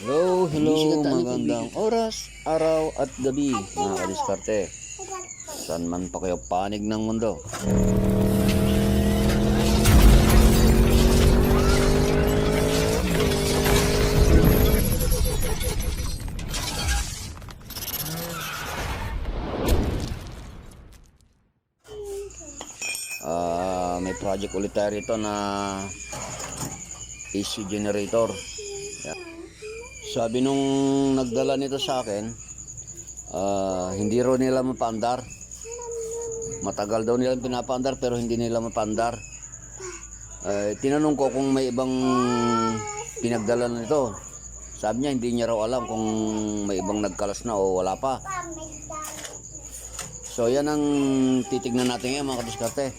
Hello, hello, magandang oras, araw at gabi mga kadiskarte. Saan man pa kayo panig ng mundo. Ah, may project ulit tayo rito na AC generator. Yan. Sabi nung nagdala nito sa akin, ah, hindi raw nila mapaandar. Matagal daw nila pinapaandar pero hindi nila mapaandar. Eh, tinanong ko kung may ibang pinagdala na nito. Sabi niya hindi niya raw alam kung may ibang nagkalas na o wala pa. So yan ang titignan natin ngayon mga kadiskarte.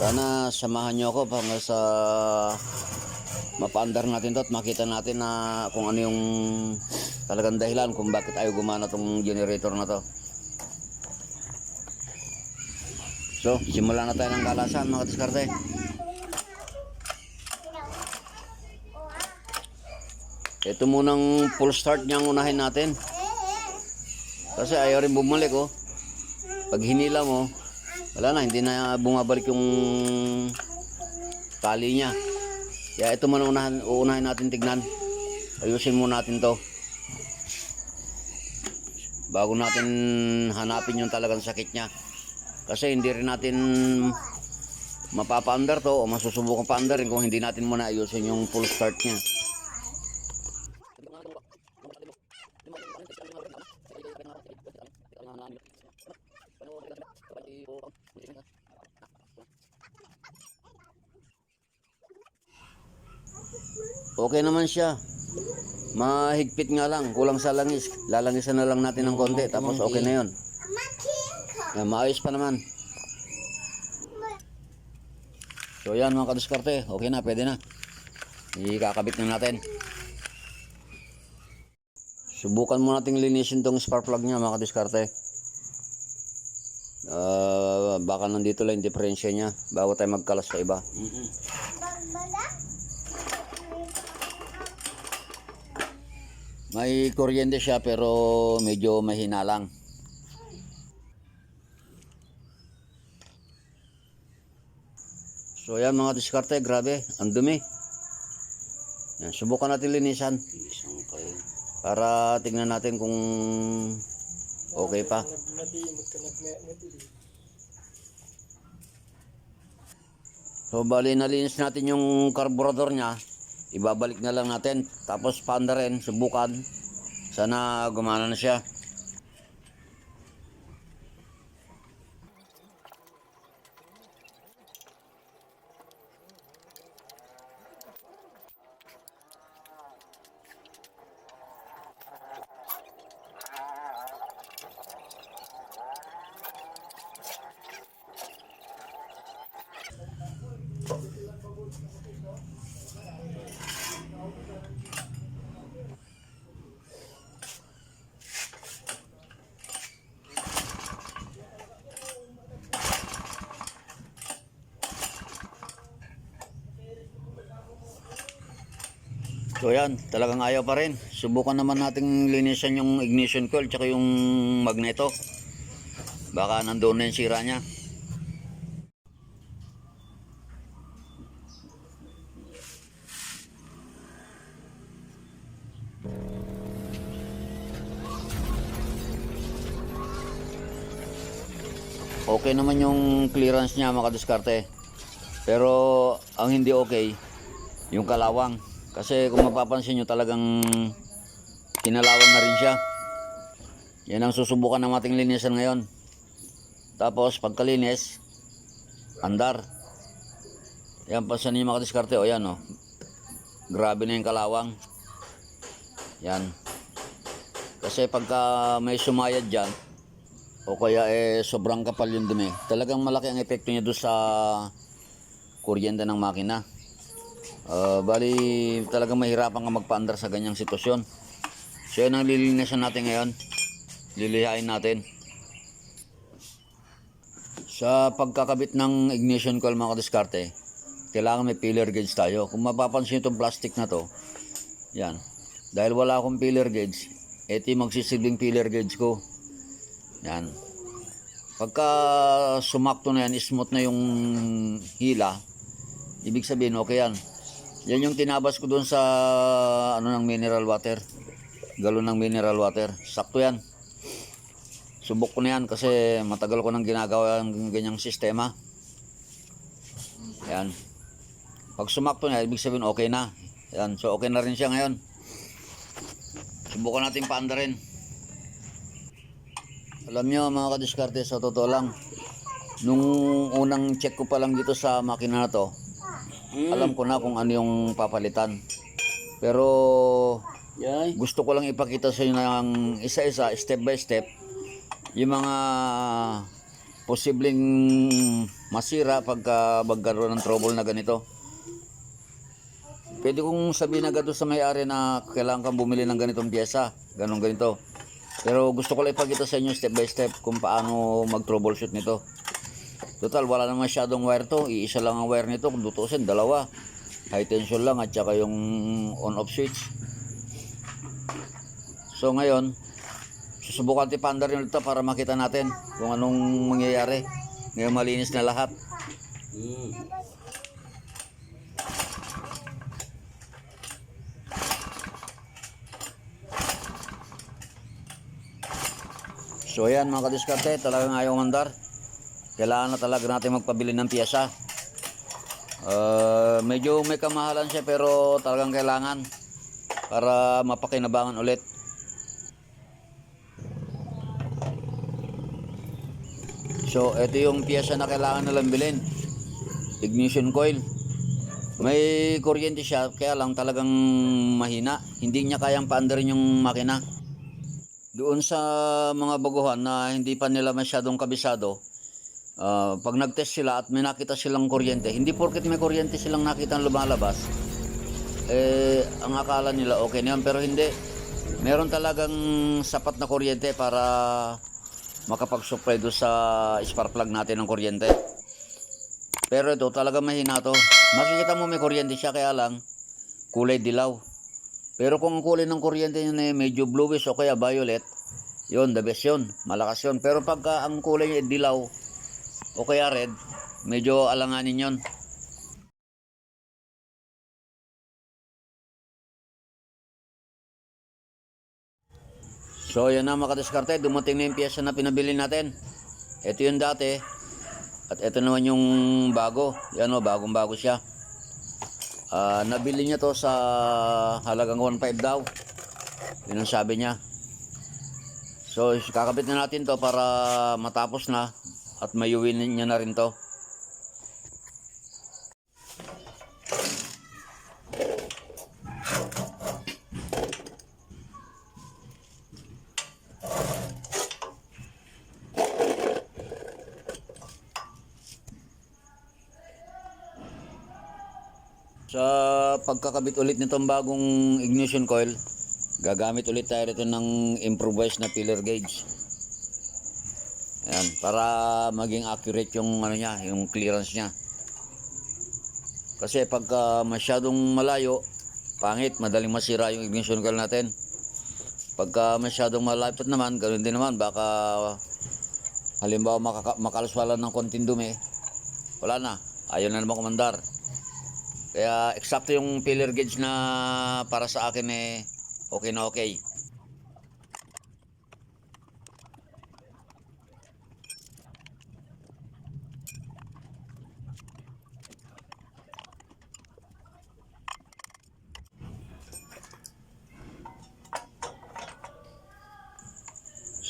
Sana samahan niyo ako hanggang sa mapaandar natin to at makita natin na kung ano yung talagang dahilan kung bakit ayaw gumana tong generator na to. So, simulan na tayo ng kalasan mga diskarte. Ito munang full start niyang unahin natin. Kasi ayaw rin bumalik oh. Pag hinila mo, wala na, hindi na bumabalik yung tali niya. Kaya ito muna unahan, uunahin natin tignan. Ayusin muna natin to. Bago natin hanapin yung talagang sakit niya. Kasi hindi rin natin mapapaandar to o masusubukan paandarin kung hindi natin muna ayusin yung full start niya. Okay naman siya. Mahigpit nga lang, kulang sa langis. Lalangisan na lang natin ng konti, tapos okay na yon. Na maayos pa naman. So yan mga kadiskarte, okay na, pwede na. Ikakabit na natin. Subukan mo nating linisin tong spark plug niya mga kadiskarte. Ah, baka nandito lang yung diferensya niya bago tayo magkalas sa iba. May kuryente siya pero medyo mahina lang. So yan mga diskarte, grabe, ang dumi. Yan, subukan natin linisan. Para tingnan natin kung okay pa. So bali nalinis natin yung carburetor niya. Ibabalik na lang natin. Tapos panda rin, subukan. Sana gumana na siya. So yan, talagang ayaw pa rin. Subukan naman nating linisan yung ignition coil tsaka yung magneto. Baka nandoon na yung sira niya. Okay naman yung clearance niya mga kadiskarte. Pero ang hindi okay, yung kalawang. Kasi kung mapapansin nyo talagang kinalawang na rin siya. Yan ang susubukan ng ating linisan ngayon. Tapos pagkalinis, andar. Yan pansin niyo mga diskarte. O yan o. Grabe na yung kalawang. Yan. Kasi pagka may sumayad dyan, o kaya eh sobrang kapal yung dumi, talagang malaki ang epekto niya doon sa kuryente ng makina. Uh, bali, talagang mahirapan ka magpaandar sa ganyang sitwasyon. So yan ang lilinisan natin ngayon. Lilihain natin. Sa pagkakabit ng ignition coil mga kadiskarte, kailangan may filler gauge tayo. Kung mapapansin itong plastic na to, yan, dahil wala akong filler gauge, ito yung magsisilbing filler gauge ko. Yan. Pagka sumakto na yan, smooth na yung hila, ibig sabihin okay yan. Yan yung tinabas ko doon sa ano ng mineral water. Galon ng mineral water. Sakto yan. Subok ko na yan kasi matagal ko nang ginagawa ang ganyang sistema. Yan. Pag sumakto na, ibig sabihin okay na. Yan. So okay na rin siya ngayon. Subukan natin paanda rin. Alam nyo mga kadiskarte, sa totoo lang, nung unang check ko pa lang dito sa makina na to, alam ko na kung ano yung papalitan. Pero Yay. gusto ko lang ipakita sa inyo ng isa-isa, step by step, yung mga posibleng masira pagka magkaroon ng trouble na ganito. Pwede kong sabihin agad sa may-ari na kailangan kang bumili ng ganitong pyesa, ganun ganito. Pero gusto ko lang ipakita sa inyo step by step kung paano mag-troubleshoot nito. Total, wala na masyadong wire to. Iisa lang ang wire nito. Kung tutusin, dalawa. High tension lang at saka yung on-off switch. So ngayon, susubukan tipandar nyo ito para makita natin kung anong mangyayari. Ngayon malinis na lahat. So ayan mga kadiskarte, talagang ayaw mandar. Kailangan na talaga natin magpabili ng piyesa. Uh, medyo may kamahalan siya pero talagang kailangan para mapakinabangan ulit. So ito yung piyesa na kailangan nalang bilhin. Ignition coil. May kuryente siya kaya lang talagang mahina. Hindi niya kayang paandarin yung makina. Doon sa mga baguhan na hindi pa nila masyadong kabisado, ah, pag nag-test sila at may nakita silang kuryente, hindi porket may kuryente silang nakita lumalabas, eh, ang akala nila okay na yun, pero hindi. Meron talagang sapat na kuryente para makapag-supply doon sa spark plug natin ng kuryente. Pero ito talaga mahina to. Makikita mo may kuryente siya kaya lang kulay dilaw. Pero kung ang kulay ng kuryente niya ay medyo bluish o kaya violet, yon the best yun. Malakas yun. Pero pagka ang kulay niya dilaw o kaya red, medyo alanganin yon. So yan na mga kadiskarte, dumating na yung pyesa na pinabili natin. Ito yung dati. At ito naman yung bago. Yan o, bagong bago siya. Ah, nabili niya to sa halagang 1.5 daw. Yun ang sabi niya. So, kakabit na natin to para matapos na at mayuwin niya na rin to. Sa pagkakabit ulit nitong bagong ignition coil, gagamit ulit tayo rito ng improvised na filler gauge. Ayan, para maging accurate yung ano niya, yung clearance niya. Kasi pagka masyadong malayo, pangit, madaling masira yung ignition coil natin. Pagka masyadong malapit naman, ganoon din naman, baka halimbawa makaka- makaluswalan ng konting dumi, wala na, ayaw na naman kumandar. Kaya eksakto yung filler gauge na para sa akin eh okay na okay.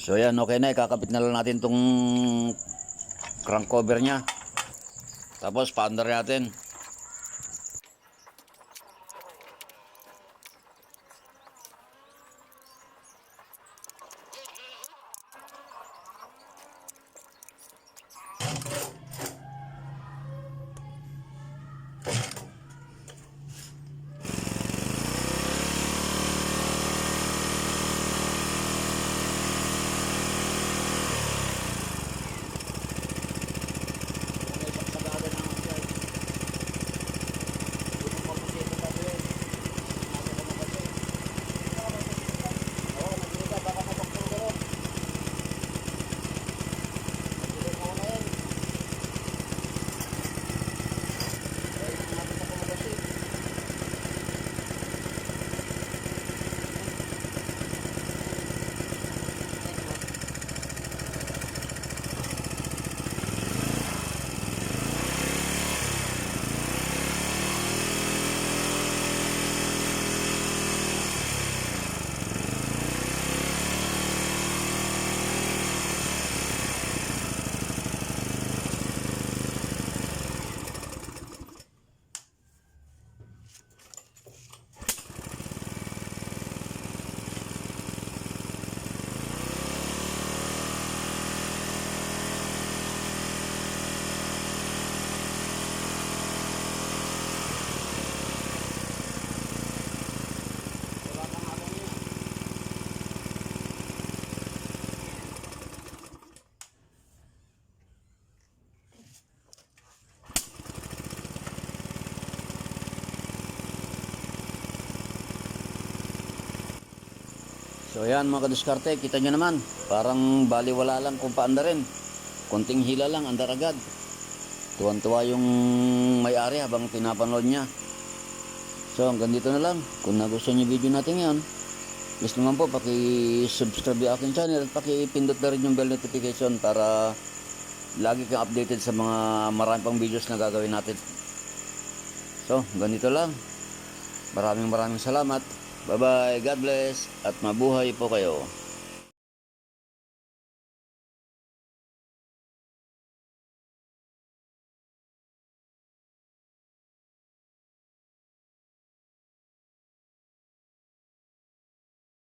So yan, okay na. Ikakapit na lang natin tong crank cover niya. Tapos, paandar natin. So ayan mga kadiskarte, kita nyo naman. Parang baliwala lang kung paanda rin. Konting hila lang, andar agad. Tuwan-tuwa yung may-ari habang pinapanood niya. So hanggang dito na lang. Kung nagustuhan niyo video natin ngayon, please naman po paki-subscribe yung aking channel at paki-pindot na rin yung bell notification para lagi kang updated sa mga marami pang videos na gagawin natin. So, ganito lang. Maraming maraming salamat. Bye-bye. God bless. At mabuhay po kayo.